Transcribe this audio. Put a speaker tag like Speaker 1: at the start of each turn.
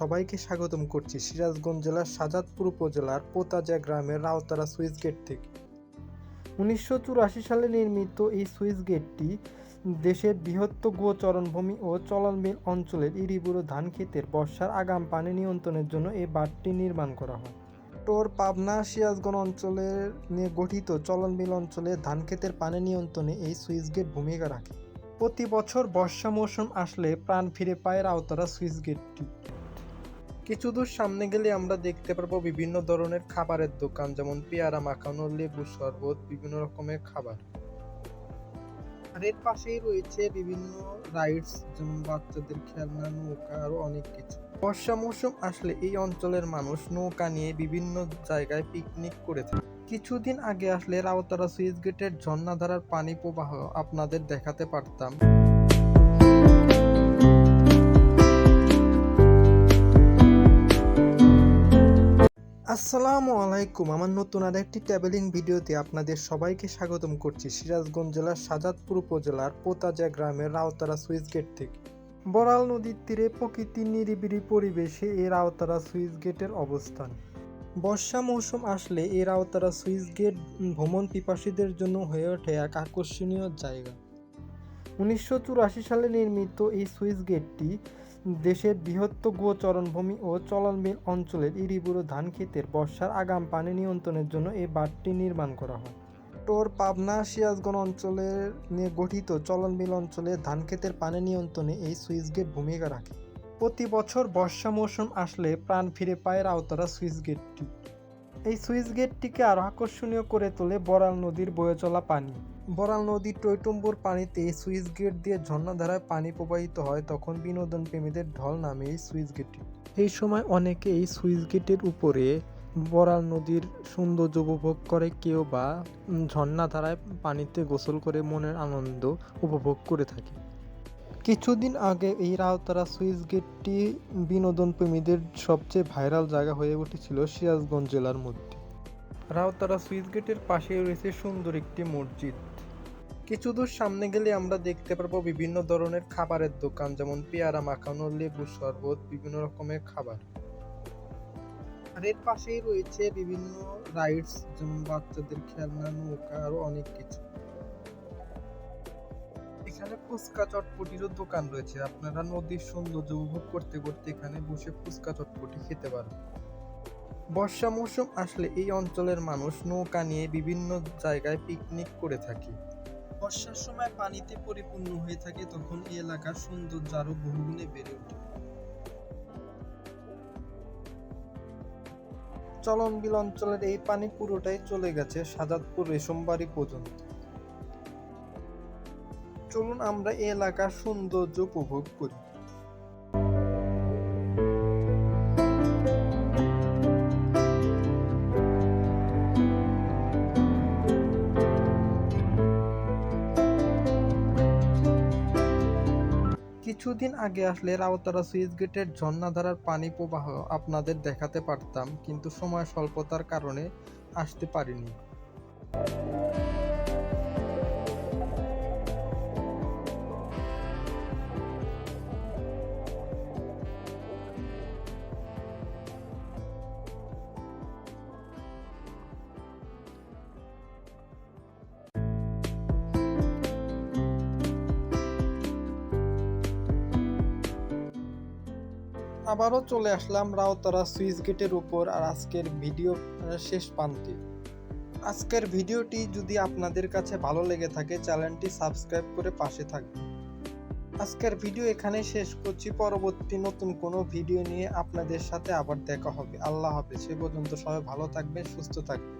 Speaker 1: সবাইকে স্বাগতম করছি সিরাজগঞ্জ জেলার সাজাদপুর উপজেলার পোতাজা গ্রামের রাউতারা সুইচ গেট থেকে। উনিশশো চুরাশি সালে নির্মিত এই সুইচ গেটটি দেশের বৃহত্তর গোচরণভূমি ও চলনবিল অঞ্চলের ইরিবুড়ো ধান ক্ষেতের বর্ষার আগাম পানি নিয়ন্ত্রণের জন্য এই বাঁধটি নির্মাণ করা হয়। টোর পাবনা সিরাজগঞ্জ অঞ্চলের নিয়ে গঠিত চলনবিল অঞ্চলে ধান ক্ষেতের পানি নিয়ন্ত্রণে এই সুইচ গেট ভূমিকা রাখে। প্রতি বছর বর্ষা মৌসুম আসলে প্রাণ ফিরে পায় রাউতারা সুইচ গেটটি। কিছু দূর সামনে গেলে আমরা দেখতে পারব বিভিন্ন ধরনের খাবারের দোকান, যেমন পেয়ারা, মাখানো লেবু শরবত, বিভিন্ন রকমের খাবার। আর এর পাশেই রয়েছে বিভিন্ন রাইডস যেমন বাচ্চাদের খেলনা, নৌকা, আরও অনেক কিছু। বর্ষা মৌসুম আসলে এই অঞ্চলের মানুষ নৌকা নিয়ে বিভিন্ন জায়গায় পিকনিক করে থাকে। কিছুদিন আগে আসলে রাউতারা সুইচ গেটের ঝর্ণাধারার পানি প্রবাহ আপনাদের দেখাতে পারতাম। আসসালামু আলাইকুম। আমার নতুন আর একটি ট্রাভেলিং ভিডিওতে আপনাদের সবাইকে স্বাগতম করছি সিরাজগঞ্জ জেলার সাজাদপুর উপজেলার পোতাজা গ্রামের রাউতারা সুইচ গেট থেকে। বড়াল নদীর তীরে প্রকৃতির নিরিবিলি পরিবেশে এই রাউতারা সুইচ গেটের অবস্থান। বর্ষা মৌসুম আসলে এই রাউতারা সুইচ গেট ভ্রমণ পিপাসীদের জন্য হয়ে ওঠে এক আকর্ষণীয় জায়গা। উনিশশো চুরাশি সালে নির্মিত এই সুইচ গেটটি দেশের বৃহত্ত বৃহত্তর গোচরণভূমি ও চলনবিল অঞ্চলের ইরিবুড়ো ধান ক্ষেতের বর্ষার আগাম পানি নিয়ন্ত্রণের জন্য এই বাঁধটি নির্মাণ করা হয়। টোর পাবনা সিরাজগঞ্জ অঞ্চলের নিয়ে গঠিত চলনবিল অঞ্চলে ধান ক্ষেতের পানি নিয়ন্ত্রণে এই সুইচ গেট ভূমিকা রাখে। প্রতি বছর বর্ষা মৌসুম আসলে প্রাণ ফিরে পায় রাউতারা সুইচ গেটটি এই সুইচ গেটটিকে আরও আকর্ষণীয় করে তোলে বরাল নদীর বয়ে চলা পানি। বরাল নদীর টৈটম্বুর পানিতে সুইচ গেট দিয়ে ঝর্ণাধারায় পানি প্রবাহিত হয়, তখন বিনোদন প্রেমীদের ঢল নামে এই সুইচ গেটটি। এই সময় অনেকে এই সুইচ গেটের উপরে বরাল নদীর সৌন্দর্য উপভোগ করে, কেউ বা ঝর্ণাধারায় পানিতে গোসল করে মনের আনন্দ উপভোগ করে থাকে। কিছুদিন আগে এই রাউতারা সুইচ গেটটি বিনোদন প্রেমীদের সবচেয়ে ভাইরাল জায়গা হয়ে উঠেছিল সিরাজগঞ্জ জেলার মধ্যে। রাউতারা সুইচ গেটের পাশে রয়েছে সুন্দর একটি মসজিদ। কিছু দূর সামনে গেলে আমরা দেখতে পারব বিভিন্ন ধরনের খাবারের দোকান, যেমন পেয়ারা, মাখানো লেবু শরবত, বিভিন্ন রকমের খাবার। আর এর পাশেই রয়েছে বিভিন্ন রাইডস যেমন বাচ্চাদের খেলনা, নৌকা, আরও অনেক কিছু। এখানে ফুচকা চটপটিরও দোকান রয়েছে। আপনারা নদীর সৌন্দর্য উপভোগ করতে করতে এখানে বসে ফুচকা চটপটি খেতে পারবেন। বর্ষা মৌসুম আসলে এই অঞ্চলের মানুষ নৌকা নিয়ে বিভিন্ন জায়গায় পিকনিক করে থাকে। বর্ষার সময় পানিতে পরিপূর্ণ হয়ে থাকে, তখন এই এলাকার সৌন্দর্য আরও বহুগুণে বেড়ে ওঠে। চলনবিল অঞ্চলের এই পানি পুরোটাই চলে গেছে সাজাদপুর রেশমবাড়ি পর্যন্ত। চলুন আমরা এই এলাকার সৌন্দর্য উপভোগ করি। কিছুদিন আগে আসলে রাউতারা সুইচ গেটের ঝর্ণাধারার পানি প্রবাহ আপনাদের দেখাতে পারতাম, কিন্তু সময় স্বল্পতার কারণে আসতে পারিনি। আবারও চলে আসলাম রাউতারা সুইচ গেটের উপর আর আজকের ভিডিও শেষ প্রান্তে। আজকের ভিডিওটি যদি আপনাদের কাছে ভালো লেগে থাকে, চ্যানেলটি সাবস্ক্রাইব করে পাশে থাকবেন। আজকের ভিডিও এখানে শেষ করছি। পরবর্তী নতুন কোনো ভিডিও নিয়ে আপনাদের সাথে আবার দেখা হবে। আল্লাহ হাফেজ। সে পর্যন্ত সবাই ভালো থাকবেন, সুস্থ থাকবেন।